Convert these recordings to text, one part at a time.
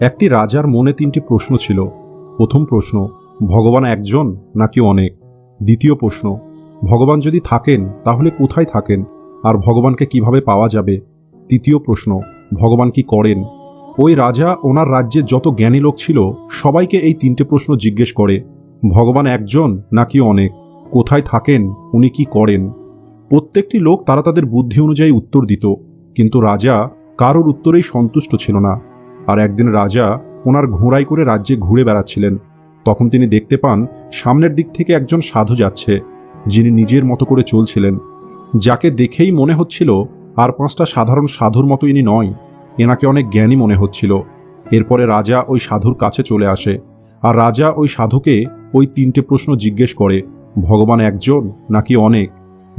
একটি রাজার মনে তিনটি প্রশ্ন ছিল। প্রথম প্রশ্ন, ভগবান একজন নাকি অনেক? দ্বিতীয় প্রশ্ন, ভগবান যদি থাকেন, তাহলে কোথায় থাকেন? আর ভগবানকে কীভাবে পাওয়া যাবে? তৃতীয় প্রশ্ন, ভগবান কি করেন? ওই রাজা ওনার রাজ্যে যত জ্ঞানী লোক ছিল, সবাইকে এই তিনটে প্রশ্ন জিজ্ঞেস করে, ভগবান একজন নাকি অনেক? কোথায় থাকেন, উনি কি করেন? প্রত্যেকটি লোক তারা তাদের বুদ্ধি অনুযায়ী উত্তর দিত, কিন্তু রাজা কারোর উত্তরেই সন্তুষ্ট ছিল না। আর একদিন রাজা ওনার ঘোড়ায় করে রাজ্যে ঘুরে বেড়াচ্ছিলেন। তখন তিনি দেখতে পান, সামনের দিক থেকে একজন সাধু যাচ্ছে, যিনি নিজের মতো করে চলছিলেন। যাকে দেখেই মনে হচ্ছিল, আর পাঁচটা সাধারণ সাধুর মতো ইনি নয়, এনাকে অনেক জ্ঞানী মনে হচ্ছিল। এরপরে রাজা ওই সাধুর কাছে চলে আসে, আর রাজা ওই সাধুকে ওই তিনটে প্রশ্ন জিজ্ঞেস করে, ভগবান একজন নাকি অনেক?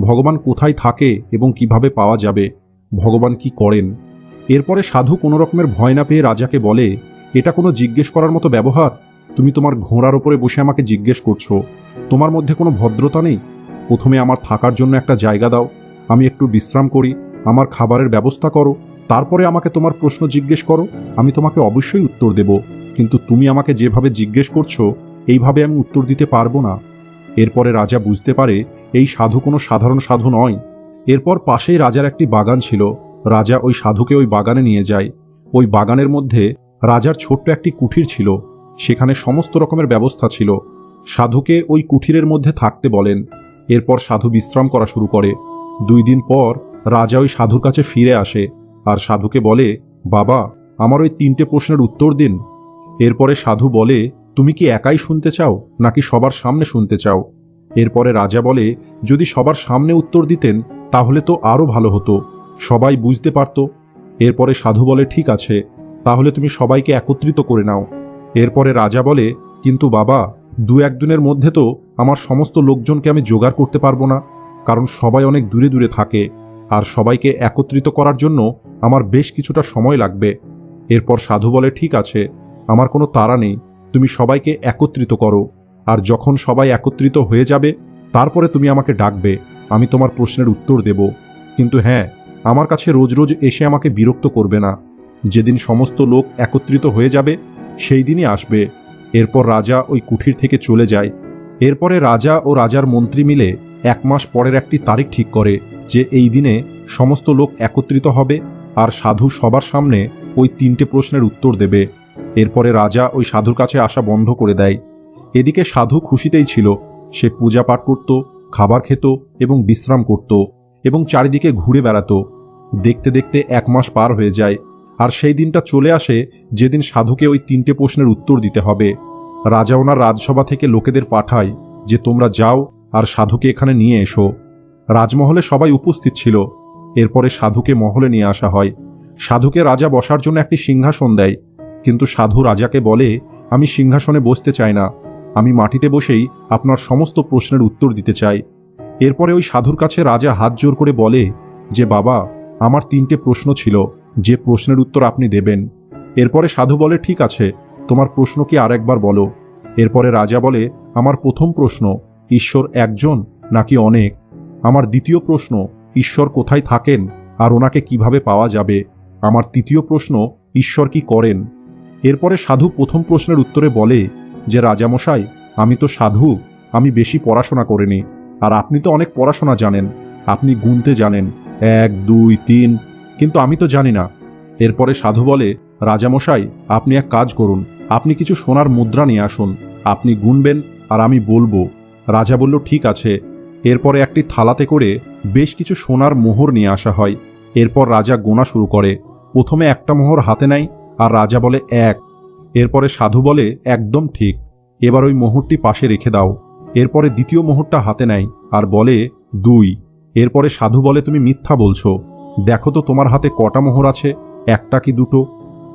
ভগবান কোথায় থাকে এবং কীভাবে পাওয়া যাবে? ভগবান কি করেন? এরপরে সাধু কোনো রকমের ভয় না পেয়ে রাজাকে বলে, এটা কোনো জিজ্ঞেস করার মতো ব্যবহার? তুমি তোমার ঘোড়ার ওপরে বসে আমাকে জিজ্ঞেস করছ। তোমার মধ্যে কোনো ভদ্রতা নেই? প্রথমে আমার থাকার জন্য একটা জায়গা দাও। আমি একটু বিশ্রাম করি, আমার খাবারের ব্যবস্থা করো। তারপরে আমাকে তোমার প্রশ্ন জিজ্ঞেস করো। আমি তোমাকে অবশ্যই উত্তর দেব। কিন্তু তুমি আমাকে যেভাবে জিজ্ঞেস করছ, এইভাবে আমি উত্তর দিতে পারব না। এরপরে রাজা বুঝতে পারে, এই সাধু কোনো সাধারণ সাধু নয়। এরপর পাশেই রাজার একটি বাগান ছিল। রাজা ওই সাধুকে ওই বাগানে নিয়ে যায়। ওই বাগানের মধ্যে রাজার ছোট্ট একটি কুঠির ছিল। সেখানে সমস্ত রকমের ব্যবস্থা ছিল। সাধুকে ওই কুঠিরের মধ্যে থাকতে বলেন। এরপর সাধু বিশ্রাম করা শুরু করে। দুই দিন পর রাজা ওই সাধুর কাছে ফিরে আসে আর সাধুকে বলে, বাবা, আমার ওই তিনটে প্রশ্নের উত্তর দিন। এরপরে সাধু বলে, তুমি কি একাই শুনতে চাও, নাকি সবার সামনে শুনতে চাও? এরপরে রাজা বলে, যদি সবার সামনে উত্তর দিতেন, তাহলে তো আরও ভালো হতো। সবাই বুঝতে পারত, এরপরে সাধু বলে, ঠিক আছে, তাহলে তুমি সবাইকে একত্রিত করে নাও। এরপরে রাজা বলে, কিন্তু বাবা, দু একদিনের মধ্যে তো আমার সমস্ত লোকজনকে আমি জোগাড় করতে পারব না, কারণ সবাই অনেক দূরে দূরে থাকে, আর সবাইকে একত্রিত করার জন্য আমার বেশ কিছুটা সময় লাগবে। এরপর সাধু বলে, ঠিক আছে, আমার কোনো তাড়া নেই, তুমি সবাইকে একত্রিত করো, আর যখন সবাই একত্রিত হয়ে যাবে, তারপরে তুমি আমাকে ডাকবে, আমি তোমার প্রশ্নের উত্তর দেব। কিন্তু হ্যাঁ আমার কাছে রোজ রোজ এসে আমাকে বিরক্ত করবে না। যেদিন সমস্ত লোক একত্রিত হয়ে যাবে, সেই দিনই আসবে। এরপর রাজা ওই কুঠির থেকে চলে যায়। এরপরে রাজা ও রাজার মন্ত্রী মিলে এক মাস পরের একটি তারিখ ঠিক করে, যে এই দিনে সমস্ত লোক একত্রিত হবে আর সাধু সবার সামনে ওই তিনটে প্রশ্নের উত্তর দেবে। এরপরে রাজা ওই সাধুর কাছে আসা বন্ধ করে দেয়। এদিকে সাধু খুশিতেই ছিল। সে পূজা পাঠ করত, খাবার খেত এবং বিশ্রাম করত। এবং চারিদিকে ঘুরে বেড়াতো। দেখতে দেখতে এক মাস পার হয়ে যায়, আর সেই দিনটা চলে আসে যেদিন সাধুকে ওই তিনটে প্রশ্নের উত্তর দিতে হবে। রাজা ওনার রাজসভা থেকে লোকেদের পাঠায় যে তোমরা যাও আর সাধুকে এখানে নিয়ে এসো। রাজমহলে সবাই উপস্থিত ছিল। এরপরে সাধুকে মহলে নিয়ে আসা হয়। সাধুকে রাজা বসার জন্য একটি সিংহাসন দেয়, কিন্তু সাধু রাজাকে বলে, আমি সিংহাসনে বসতে চাই না। আমি মাটিতে বসেই আপনার সমস্ত প্রশ্নের উত্তর দিতে চাই। এরপরে ওই সাধুর কাছে রাজা হাত জোর করে বলে যে, বাবা, আমার তিনটে প্রশ্ন ছিল। যে প্রশ্নের উত্তর আপনি দেবেন। এরপরে সাধু বলে, ঠিক আছে, তোমার প্রশ্ন কি আরেকবার বলো। এরপরে রাজা বলে, আমার প্রথম প্রশ্ন, ঈশ্বর একজন নাকি অনেক? আমার দ্বিতীয় প্রশ্ন, ঈশ্বর কোথায় থাকেন আর ওনাকে কীভাবে পাওয়া যাবে? আমার তৃতীয় প্রশ্ন, ঈশ্বর কি করেন? এরপরে সাধু প্রথম প্রশ্নের উত্তরে বলে যে, রাজামশাই, আমি তো সাধু, আমি বেশি পড়াশোনা করিনি। আর আপনি তো অনেক পড়াশোনা জানেন, আপনি গুনতে জানেন, এক, দুই, তিন, কিন্তু আমি তো জানি না। এরপরে সাধু বলে, রাজামশাই, আপনি এক কাজ করুন, আপনি কিছু সোনার মুদ্রা নিয়ে আসুন, আপনি গুনবেন আর আমি বলব। রাজা বলল, ঠিক আছে। এরপরে একটি থালাতে করে বেশ কিছু সোনার মোহর নিয়ে আসা হয়। এরপর রাজা গোনা শুরু করে। প্রথমে একটা মোহর হাতে নেয় আর রাজা বলে, এক। এরপরে সাধু বলে, একদম ঠিক। এবার ওই মোহরটি পাশে রেখে দাও। এরপরে দ্বিতীয় মোহরটা হাতে নেয় আর বলে, দুই। এরপরে সাধু বলে, তুমি মিথ্যা বলছো। দেখো তো তোমার হাতে কটা মোহর আছে, একটা কি দুটো?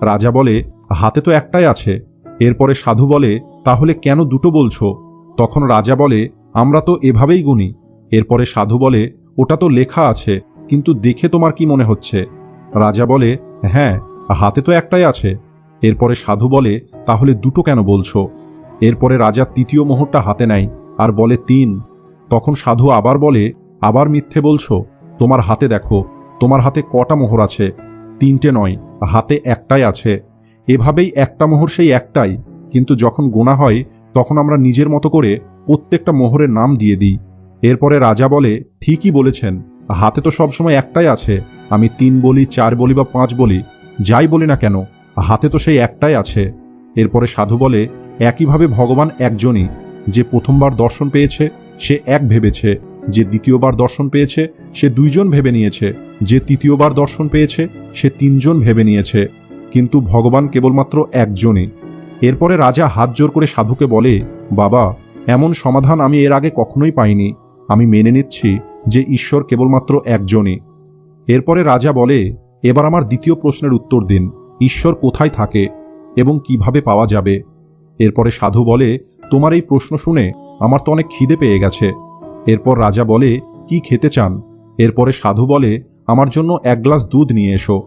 রাজা বলে, হাতে তো একটাই আছে। এরপরে সাধু বলে, তাহলে কেন দুটো বলছো? তখন রাজা বলে, আমরা তো এভাবেই গুনি। এরপরে সাধু বলে, ওটা তো লেখা আছে, কিন্তু দেখে তোমার কি মনে হচ্ছে? রাজা বলে হ্যাঁ হাতে তো একটাই আছে। এরপরে সাধু বলে, তাহলে দুটো কেন বলছো? এরপরে রাজা তৃতীয় মোহরটা হাতে নেয় আর বলে, তিন। তখন সাধু আবার বলে, আবার মিথ্যে বলছো? তোমার হাতে দেখো, তোমার হাতে কটা মোহর আছে? তিনটে নয়, হাতে একটাই আছে। এভাবেই একটা মোহর সেই একটাই। কিন্তু যখন গোনা হয়, তখন আমরা নিজের মতো করে প্রত্যেকটা মোহরের নাম দিয়ে দিই। এরপরে রাজা বলে, ঠিকই বলেছেন, হাতে তো সবসময় একটাই আছে। আমি তিন বলি, চার বলি বা পাঁচ বলি, যাই বলি না কেন, হাতে তো সেই একটাই আছে। এরপরে সাধু বলে, একইভাবে ভগবান একজনই যে প্রথমবার দর্শন পেয়েছে, সে এক ভেবেছে। যে দ্বিতীয়বার দর্শন পেয়েছে, সে দুইজন ভেবে নিয়েছে। যে তৃতীয়বার দর্শন পেয়েছে, সে তিনজন ভেবে নিয়েছে। কিন্তু ভগবান কেবলমাত্র একজনই। এরপরে রাজা হাত জোর করে সাধুকে বলে, বাবা, এমন সমাধান আমি এর আগে কখনোই পাইনি। আমি মেনে নিচ্ছি যে ঈশ্বর কেবলমাত্র একজনই। এরপরে রাজা বলে, এবার আমার দ্বিতীয় প্রশ্নের উত্তর দিন। ঈশ্বর কোথায় থাকে এবং কীভাবে পাওয়া যাবে? এরপরে সাধু বলে তোমার এই প্রশ্ন শুনে আমার তো অনেক খিদে পেয়ে গেছে। এরপর রাজা বলে, কি খেতে চান? এরপরে সাধু বলে, আমার জন্য এক গ্লাস দুধ নিয়ে এসো।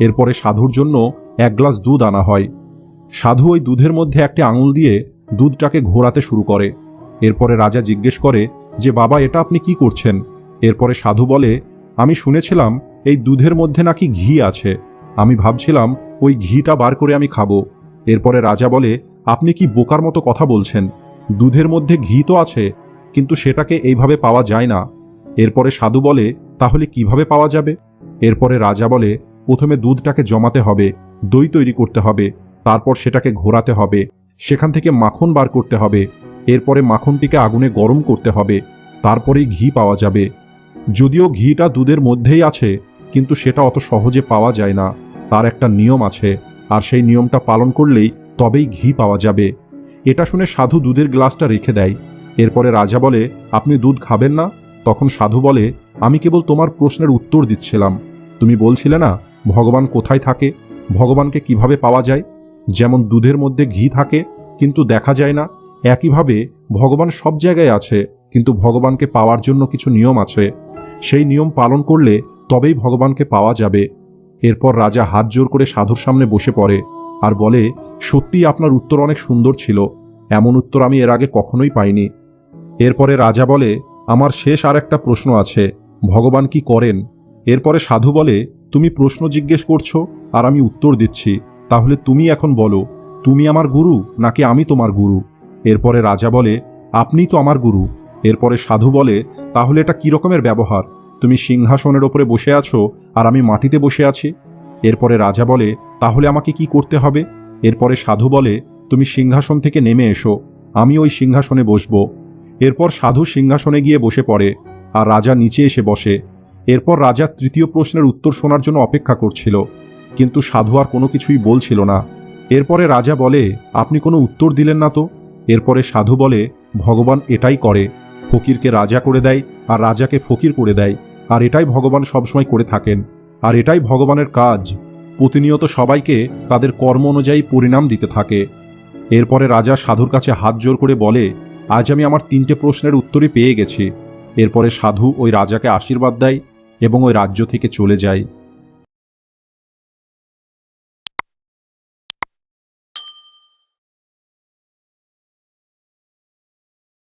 এরপরে সাধুর জন্য এক গ্লাস দুধ আনা হয়। সাধু ওই দুধের মধ্যে একটি আঙুল দিয়ে দুধটাকে ঘোরাতে শুরু করে। এরপরে রাজা জিজ্ঞেস করে, যে বাবা, এটা আপনি কি করছেন? এরপরে সাধু বলে, আমি শুনেছিলাম এই দুধের মধ্যে নাকি ঘি আছে। আমি ভাবছিলাম ওই ঘিটা বার করে আমি খাব। এরপরে রাজা বলে আপনি কি বোকার মতো কথা বলছেন? দুধের মধ্যে ঘি তো আছে, কিন্তু সেটাকে এইভাবে পাওয়া যায় না। এরপরে সাধু বলে, তাহলে কীভাবে পাওয়া যাবে? এরপরে রাজা বলে, প্রথমে দুধটাকে জমাতে হবে, দই তৈরি করতে হবে, তারপর সেটাকে ঘোরাতে হবে, সেখান থেকে মাখন বার করতে হবে, এরপরে মাখনটিকে আগুনে গরম করতে হবে, তারপরেই ঘি পাওয়া যাবে। যদিও ঘিটা দুধের মধ্যেই আছে, কিন্তু সেটা অত সহজে পাওয়া যায় না। তার একটা নিয়ম আছে, আর সেই নিয়মটা পালন করলেই তবেই ঘি পাওয়া যাবে। এটা শুনে সাধু দুধের গ্লাসটা রেখে দেয়। এরপরে রাজা বলে, আপনি দুধ খাবেন না? তখন সাধু বলে, আমি কেবল তোমার প্রশ্নের উত্তর দিচ্ছিলাম। তুমি বলছিলে না, ভগবান কোথায় থাকে? ভগবানকে কীভাবে পাওয়া যায়? যেমন দুধের মধ্যে ঘি থাকে, কিন্তু দেখা যায় না। একইভাবে ভগবান সব জায়গায় আছে, কিন্তু ভগবানকে পাওয়ার জন্য কিছু নিয়ম আছে। সেই নিয়ম পালন করলে তবেই ভগবানকে পাওয়া যাবে। এরপর রাজা হাত জোর করে সাধুর সামনে বসে পড়ে। আর বলে সত্যিই আপনার উত্তর অনেক সুন্দর ছিল। এমন উত্তর আমি এর আগে কখনোই পাইনি। এরপরে রাজা বলে, আমার শেষ আর একটা প্রশ্ন আছে। ভগবান কি করেন? এরপরে সাধু বলে, তুমি প্রশ্ন জিজ্ঞেস করছ আর আমি উত্তর দিচ্ছি। তাহলে তুমি এখন বলো, তুমি আমার গুরু নাকি আমি তোমার গুরু? এরপরে রাজা বলে আপনি তো আমার গুরু। এরপরে সাধু বলে, তাহলে এটা কি রকমের ব্যবহার? তুমি সিংহাসনের ওপরে বসে আছো আর আমি মাটিতে বসে আছি? এরপরে রাজা বলে, তাহলে আমাকে কি করতে হবে? এরপরে সাধু বলে, তুমি সিংহাসন থেকে নেমে এসো, আমি ওই সিংহাসনে বসবো। এরপর সাধু সিংহাসনে গিয়ে বসে পড়ে, আর রাজা নিচে এসে বসে। এরপর রাজা তৃতীয় প্রশ্নের উত্তর শোনার জন্য অপেক্ষা করছিল, কিন্তু সাধু আর কোনো কিছুই বলছিল না। এরপরে রাজা বলে, আপনি কোনো উত্তর দিলেন না তো? এরপরে সাধু বলে, ভগবান এটাই করে, ফকিরকে রাজা করে দেয় আর রাজাকে ফকির করে দেয়, আর এটাই ভগবান সবসময় করে থাকেন। আর এটাই ভগবানের কাজ। প্রতিনিয়ত সবাইকে তাদের কর্ম অনুযায়ী পরিণাম দিতে থাকে। এরপরে রাজা সাধুর কাছে হাত জোর করে বলে, আজ আমি আমার তিনটে প্রশ্নের উত্তরই পেয়ে গেছি। এরপরে সাধু ওই রাজাকে আশীর্বাদ দেয় এবং ওই রাজ্য থেকে চলে যায়।